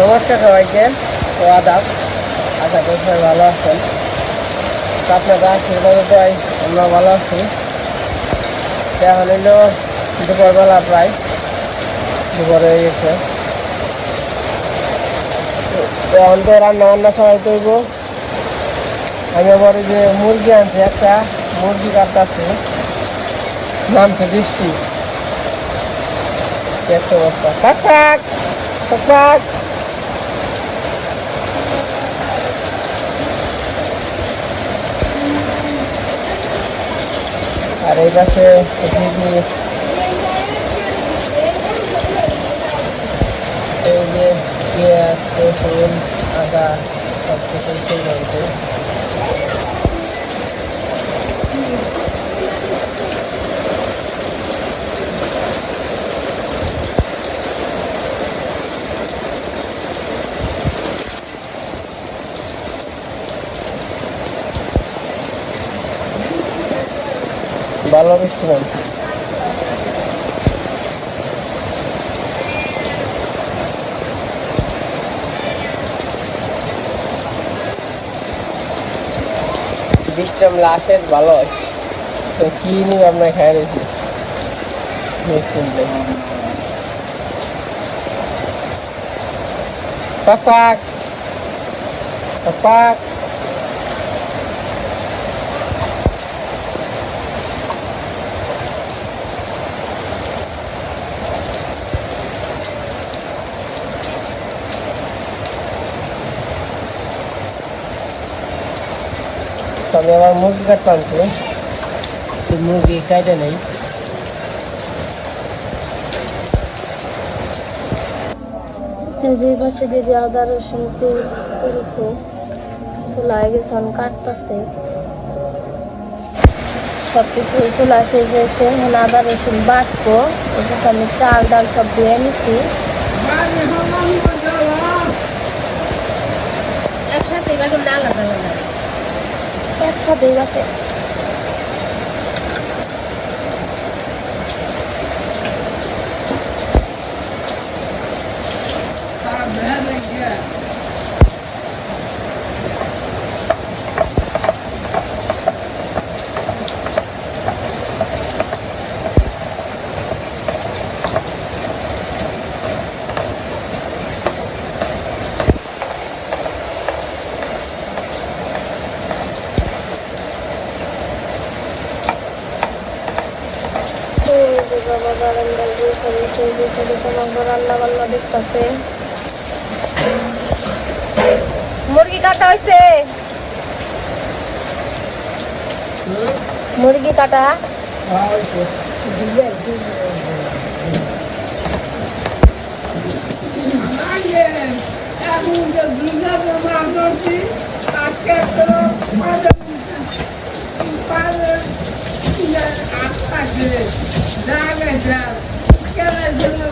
নমস্কার সবাইকে। ও আদাব। আশা করি সবাই ভালো আছেন। তো আপনারা আশীর্বাদ দোয়াই আমরা ভালো আছি। তো এখন হইল দুপুরবেলা প্রায়। দুপুরে হয়ে গেছে তো এখন তো রান্না বান্না সবাই তৈব আমি আবার যে মুরগি আনছি, একটা মুরগি কাটতেছে। নামছে বৃষ্টি। একটা বস্তা কাক কাক কাক আর এই পাশে এদিকে এই যে পেঁয়াজ রসুন আদা সব কিছু রয়েছে ভালো রেস্টুরেন্ট লাশের ভালো তো কি নিয়ে আপনার খাই রয়েছি? পাক পাক। তো আমি আবার মুরগি কাটতে আনছি তো মুরগি কাটে নেই। যে পাশে দিদি আদা রসুন পেঁয়াজ চলছে চুলায় গেছে কাটতেছে। সব কিছু চুলা শেষ হয়েছে এখন আদা রসুন বাটবো ওটা আমি চাল ডাল সব ধুয়ে নিচ্ছি একসাথে এবার না আলাদা আলাদা একসাথেই বাটে এই যে বাবা বারান্দায় বসে রয়েছে, বসে বসে আমাকে রান্না বান্না দেখতেছে মুরগি কাটা হয়েছে মুরগি কাটা Dami dyan. Kaya dyan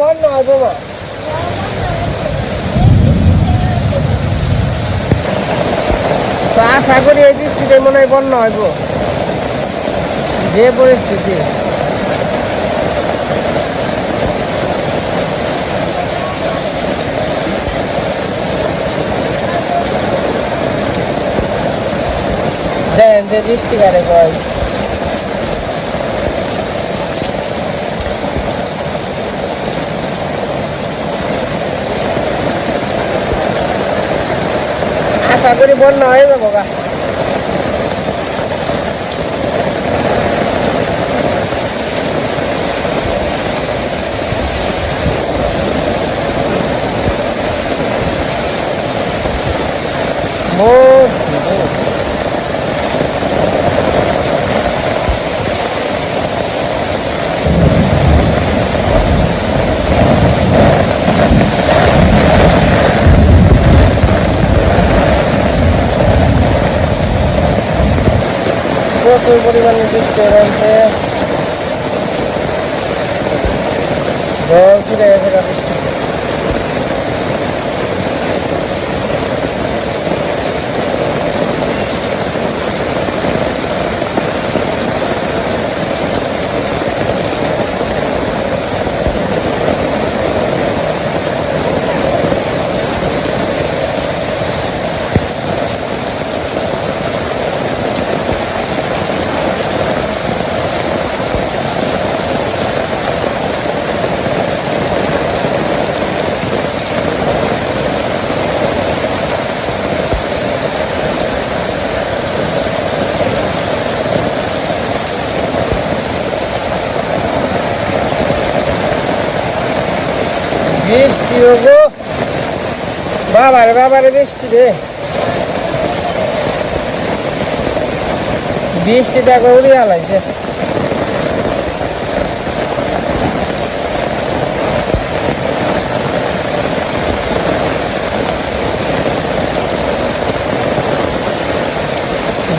বন্যা হবে মা তো আশা করি এই বৃষ্টিতে মনে হয় বন্যা হইব। যে পরিস্থিতি। দেন যে বৃষ্টি কারে কয় আশা করি বন্যা হয়ে যাব গা বসছি রে। প্রচুর পরিমাণে বৃষ্টি রয়েছে জল ছিঁড়ে গেছে গা বৃষ্টি বৃষ্টি গো বাবারে বাবারে বৃষ্টি রে বৃষ্টি দেখো উড়িয়া লাগছে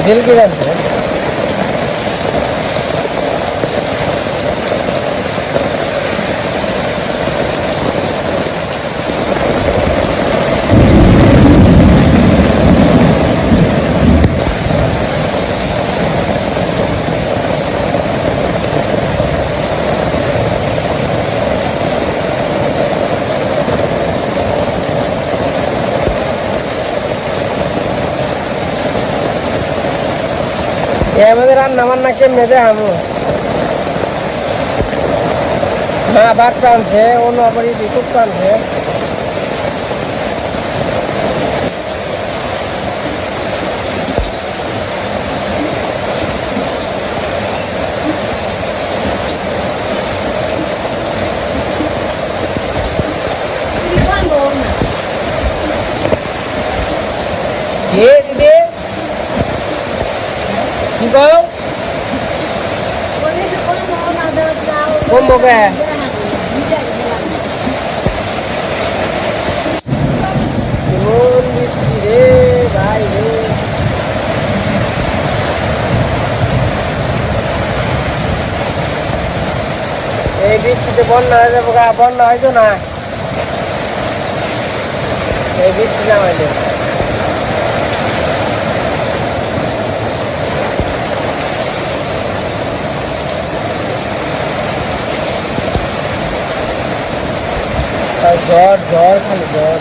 দিল কি বানছে? আমাদের রান্না বান্না কেমনে দে আমু মা ভাত টানছে অন্য আবার খুব টানছে কে দিদি কমবো কে এই বৃষ্টিতে বন্যা হয়ে যাব বন্যা হয়তো না। এই বৃষ্টি না হইলে আর জ্বর জ্বর খালি জ্বর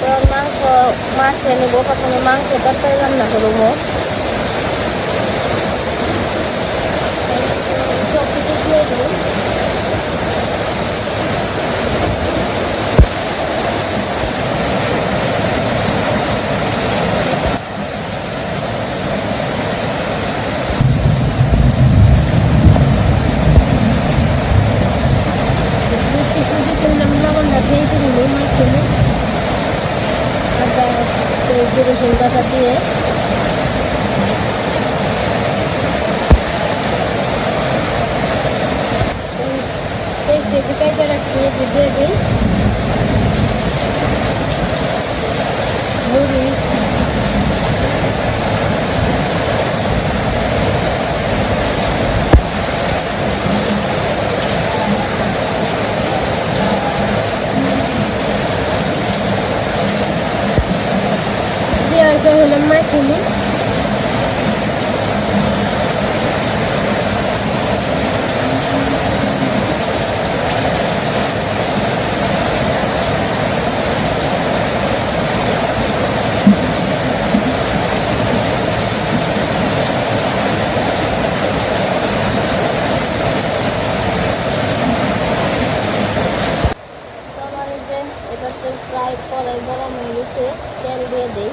তো মাংস মাছ এনে নেব প্রথমে মাংস তরকারি রান্না করব সব কিছু দিয়ে দিই কিছু দিয়েছিলাম লবণটা দিয়ে দিল মাঝখানে আদা পেঁয়াজ রসুন বাটা দিয়ে পেস্ট দিয়ে কাইটা রাখছি এটি দিয়ে দিই মরিচ দিয়ে হয়তো হলাম মাখিনি তো আমার এই যে এবার সে ফ্রাই কড়াই গরম হয়ে গেছে তেল দিয়ে দিই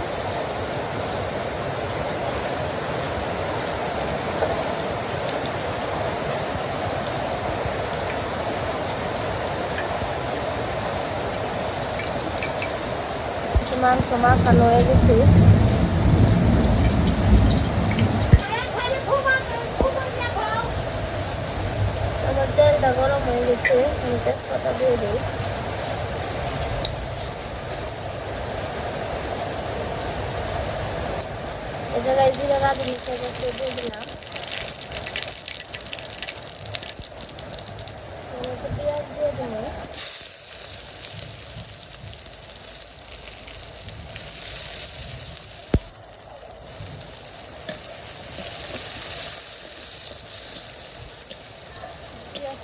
মাংস মাখানো হয়ে গেছে আমার তেলটা গরম হয়ে গেছে, আমি তেজপাতা দিয়ে দিই। এ জায়গায় জিরা দিয়ে দিলাম।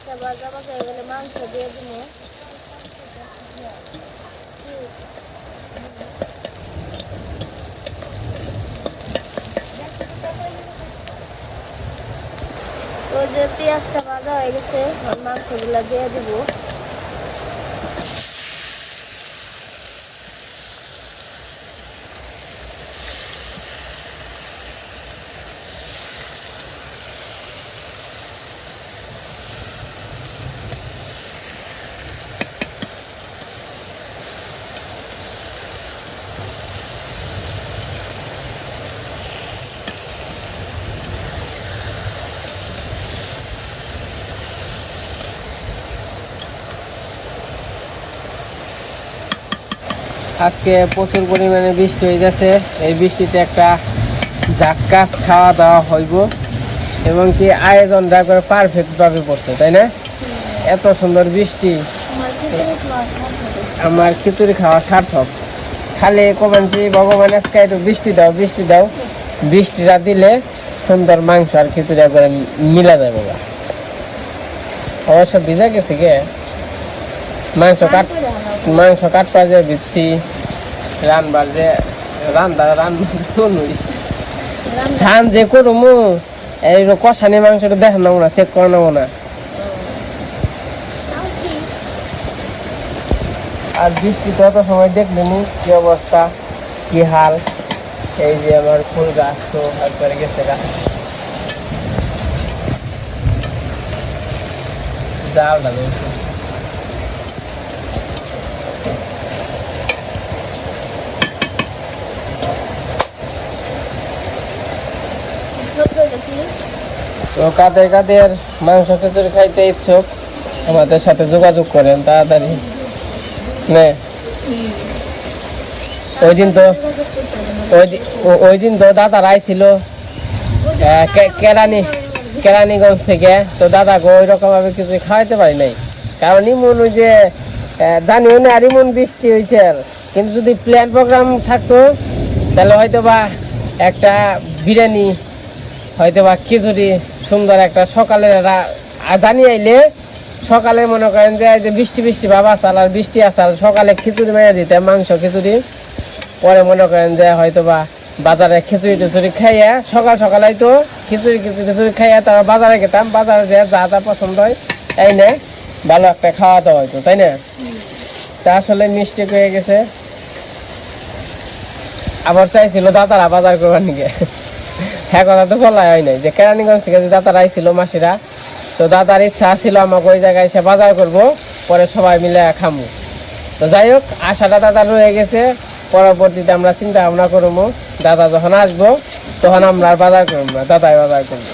মাংস দিয়ে দিব তো যে পেঁয়াজটা ভাজা হয়ে গেছে মাংসগুলো দিয়ে দিব। আজকে প্রচুর পরিমাণে বৃষ্টি হয়ে গেছে এই বৃষ্টিতে একটা জাক্কাস খাওয়া দাওয়া হইব এবং কি আয়োজনটা করে পারফেক্টভাবে পড়ছে তাই না? এত সুন্দর বৃষ্টি। আমার খিচুড়ি খাওয়া সার্থক। খালি কমানছি ভগবান আজকে একটু বৃষ্টি দাও বৃষ্টি দাও। বৃষ্টিটা দিলে সুন্দর মাংস আর খিচুড়ি করে মিলা যাবে অবশ্য ভিজা গেছে গে। মাংস কাট মাংস কাটবার যে দিচ্ছি রানবার যে রান্দা রান্না তো সান যে করমু, এই কষানি মাংসটা দেখে নেব না চেক করে নেব না। আর বৃষ্টি তো এত সময় দেখলেনি কি অবস্থা, কি হাল? এই যে আমার ফুল গাছ তো একবারে গেছে গাছ জালটা রয়েছে তো কাদের কাদের মাংস খিচুড়ি খাইতে ইচ্ছুক আমাদের সাথে যোগাযোগ করেন তাড়াতাড়ি। নে। ওই দিন তো ওই দিন তো আইছিল আহ, কেরানি কেরানীগঞ্জ থেকে। তো দাদাকে ওই রকম ভাবে কিছু খাওয়াইতে পারি নাই। কারণ ইমন ওই যে জানিও না আর ইমন বৃষ্টি হয়েছে। কিন্তু যদি প্ল্যান প্রোগ্রাম থাকতো তাহলে হয়তো বা একটা বিরিয়ানি হয়তো বা খিচুড়ি সুন্দর একটা সকালে জানিয়ে আইলে সকালে মনে করেন যে যে বৃষ্টি বৃষ্টি ভাব আসাল আর বৃষ্টি আসাল, সকালে খিচুড়ি মেরে দিতে, মাংস খিচুড়ি। পরে মনে করেন যে হয়তো বা বাজারে খিচুড়ি টিচুড়ি খাইয়া সকাল সকালে তো খিচুড়ি খিচুড়ি খিচুড়ি খাইয়া তারপর বাজারে গেতাম, বাজারে যে যা যা পছন্দ হয়, এই নে, ভালো একটা খাওয়া দাওয়া হয়তো তাই না? তা আসলে মিষ্টি হয়ে গেছে। আবার চাইছিল দাদারা বাজার করবার নিকে হ্যাঁ কথা তো বলা হয় নাই। যে কেরানীগঞ্জ থেকে যে দাদারা আইছিল মাসিরা, তো দাদার ইচ্ছা ছিল আমাকে ওই জায়গায় এসে বাজার করব, পরে সবাই মিলে খামু। তো যাই হোক, আশাটা দাদা রয়ে গেছে, পরবর্তীতে আমরা চিন্তা ভাবনা করব, দাদা যখন আসব, তখন আমরা আর বাজার করব না, দাদাই বাজার করব।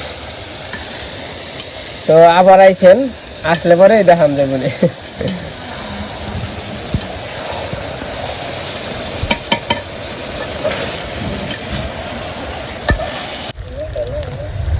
তো আবার আইছেন, আসলে পরে দেখান যাবে বলে।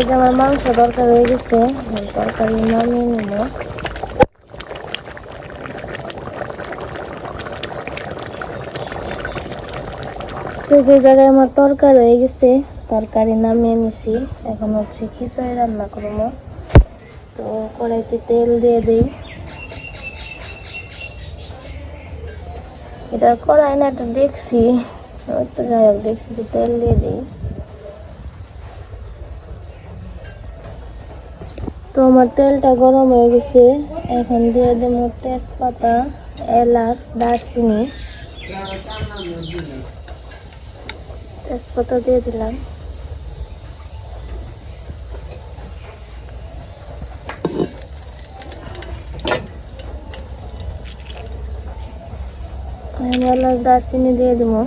এদিকে আমার মাংস দরকার হয়ে গেছে তরকারি নামিয়ে নিল তো যে জায়গায় আমার তরকারি হয়ে গেছে তরকারি নামিয়ে নিছি এখন হচ্ছে খিচুড়ি রান্না করব তো কড়াইতে তেল দিয়ে দিই এটা কড়াই না এটা দেখছি তো যাই হোক দেখছি যে তেল দিয়ে দিই তো আমার তেলটা গরম হয়ে গেছে। এখন দিয়ে দেবো তেজপাতা, এলাচ, দারচিনি। তেজপাতা দিয়ে দিলাম। দারচিনি দিয়ে দেবো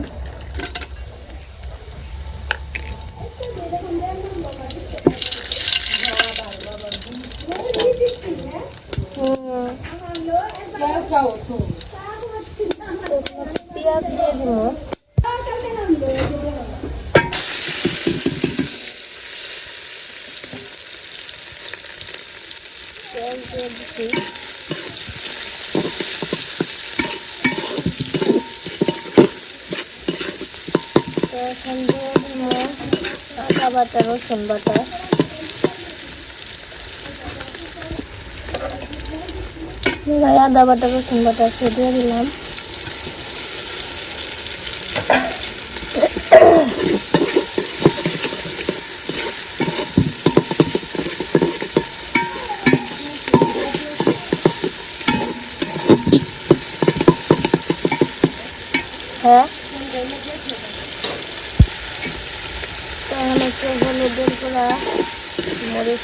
পেঁয়াজ দিয়ে দেবো পেঁয়াজ দিয়ে দিচ্ছি তো এখন দিয়ে দেবো আদা বাটা রসুন বাটা। আদা বাটা রসুন বাটা দিলাম হ্যাঁ তো এখন হচ্ছে হলুদের গুঁড়া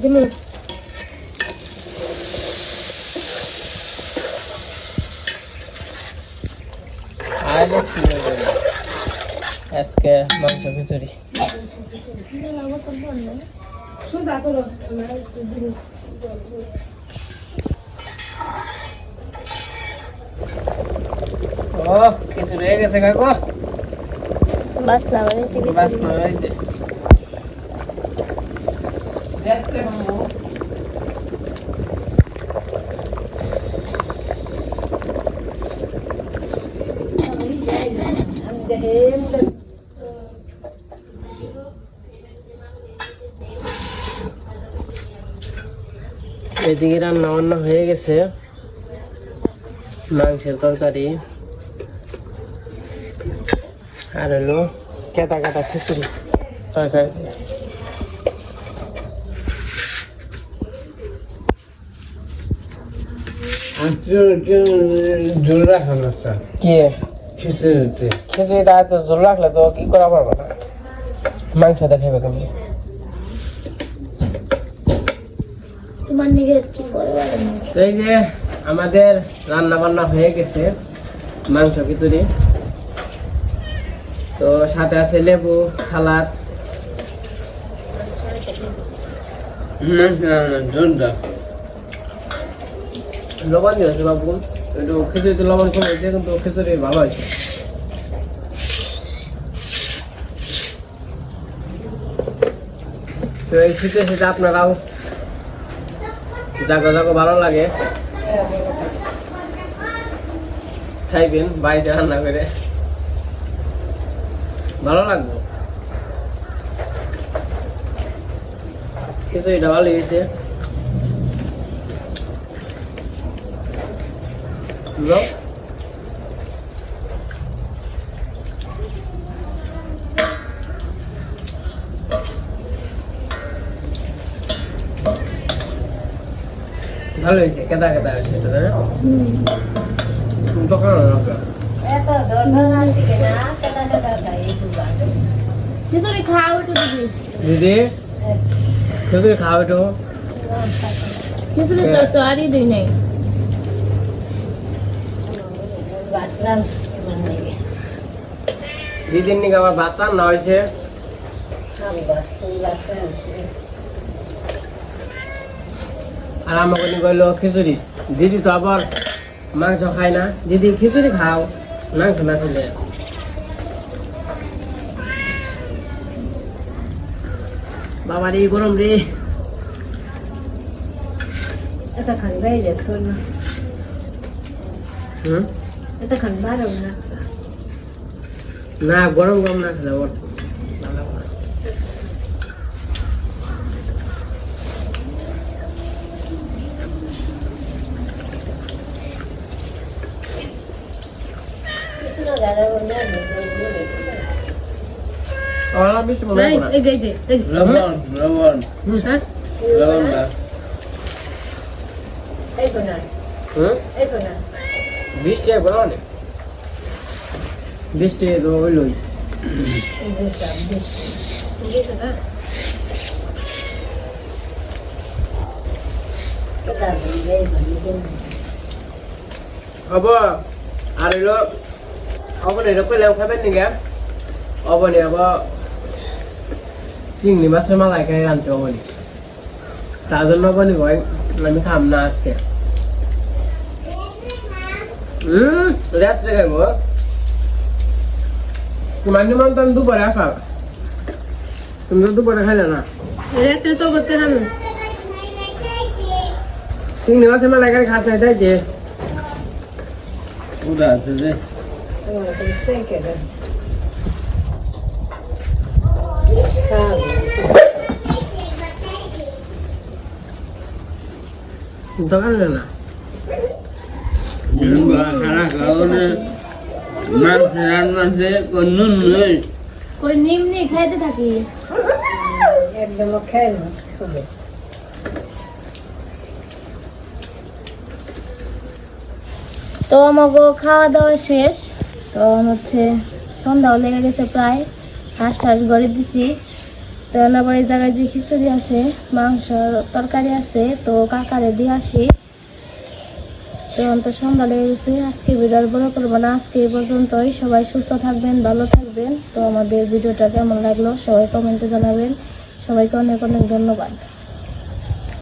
দিমু আর দেখছি আজকে মাংস খিচুড়ি সুদা করো ও খিচুড়ি হয়ে গেছে কাকু বাস না মানে ঠিক আছে বাস করে হয়েছে দেখতে পাবো এদিকে রান্না বান্না হয়ে গেছে মাংসের তরকারি আর হলো কেতা কাটা খিচুড়ি তরকারি জোর রাখা না স্যার। কি? খিচুড়িতে। রাখলে তো কি করা পারব না? তোমার কি এই যে আমাদের রান্না বান্না হয়ে গেছে মাংস খিচুড়ি। তো সাথে আছে লেবু, সালাদ। লবণ দিয়েছে বাবু একটু খিচুড়িতে লবণ কম হয়েছে, কিন্তু খিচুড়ি ভালো হয়েছে। তো এই শীতে শীতে আপনারাও জাগো জাগো ভালো লাগে। খাইবেন, বাড়িতে রান্না করে। ভালো লাগবে খিচুড়িটা ভালো হয়েছে Look. ভালো হয়েছে কেদা কেদা হয়েছে এটা তাই না হুম তুমি তো খাও না খিচুড়ি খাও একটু দিদি দিদি খিচুড়ি খাও একটু। খিচুড়ি তো তো দিই নাই। দিদির নিকে আমার ভাত রান্না হয়েছে? আর আমাকে নিয়ে গেলো খিচুড়ি। দিদি তো আবার মাংস খায় না। দিদি খিচুড়ি খাও। মাংস না খেলে। বাবা এই গরম রে। এতক্ষণ বাইরে না। হুম? এতক্ষণ না না গরম গরম না খেলে ওর ভালো না। বেশি মনে হয় না? এই যে এই যে লবণ লবণ হ্যাঁ লবণ দাও এই তো না। হুম? এই তো না। বিশ বলো না। তো হইলই। না হব আর হইল অবনে এটা কইলাম খাবেন নি গা অবনে হব চিংড়ি মাছের মালাইকারি রাঁধছে অবনি তার জন্য অবনি কয় আমি খাম না আজকে। হুম রাত্রে খাইব। তোমার নিমন্ত্রণ দুপুরে আসা। তুমি তো দুপুরে খাইলে না? রাত্রে তো করতে হবে। চিংড়ি মাছের মালাইকারি খাতে তাই যে ওটা আছে যে। তো খাইলে না। খানা খাওয়ানো মাংস রান্নাতে কোনো নুন নেই ওই নিমনি খাইতে থাকি? একদম খেয়ে না তো আমাকে খাওয়া দাওয়া শেষ। তো হচ্ছে সন্ধ্যাও লেগে গেছে প্রায়। হাঁস টাস গড়ে দিছি। তো আবার এই জায়গায় যে খিচুড়ি আছে, মাংস, তরকারি আছে, তো কাকারে দিয়ে আসি। তো অন্ত সন্ধ্যা লেগে গেছে, আজকে ভিডিও আর বড় করব না। আজকে এই পর্যন্তই। সবাই সুস্থ থাকবেন, ভালো থাকবেন। তো আমাদের ভিডিওটা কেমন লাগল, সবাই কমেন্টে জানাবেন। সবাইকে অনেক অনেক ধন্যবাদ।